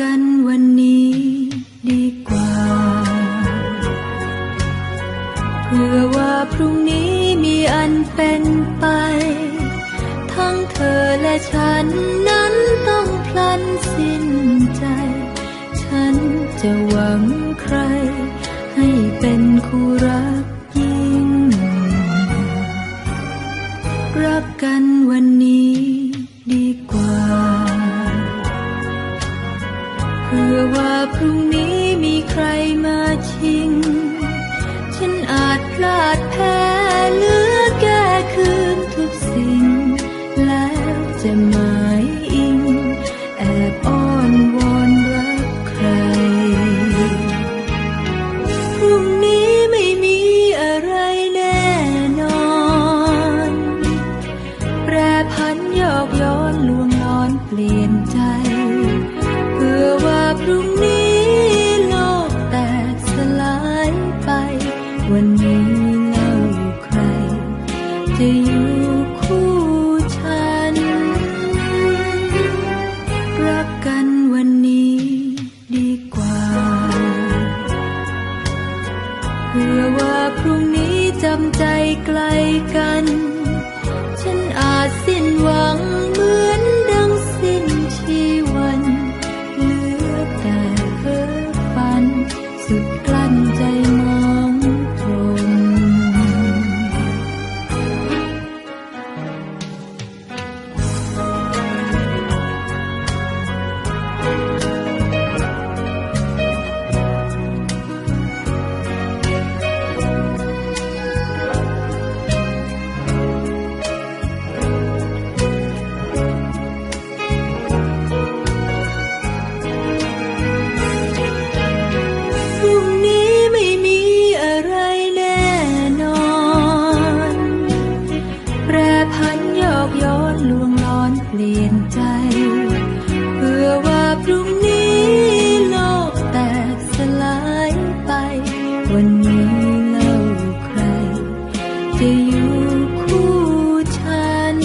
กันวันนี้ดีกว่า เพื่อว่าพรุ่งนี้มีอันเป็นไป ทั้งเธอและฉันนั้นต้องพลันสิ้นใจ ฉันจะหวังใคร ให้เป็นคู่รักยิ่ง รักกัน เพื่อว่าพรุ่งนี้มีใครมาชิง ฉันอาจพลาดแพ้หรือแก้คืนทุกสิ่ง แล้วจะหมายอิง แอบอ้อนวอนรักใคร พรุ่งนี้ไม่มีอะไรแน่นอน แปรพันยกย้อนลวงนอนเปลี่ยนใจ จะอยู่คู่ฉัน รักกันวันนี้ดีกว่า เพื่อว่าพรุ่งนี้จำใจไกลกัน ฉันอาจสิ้น แพรพันยอกย้อนลวงนอนเปลี่ยนใจ เพื่อว่าพรุ่งนี้โลกแตกสลายไป วันนี้เล่าใคร จะอยู่คู่ฉัน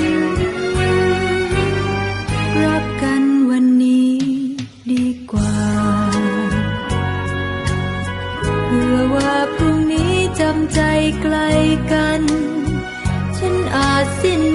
รักกันวันนี้ดีกว่า เพื่อว่าพรุ่งนี้จำใจไกลกัน sin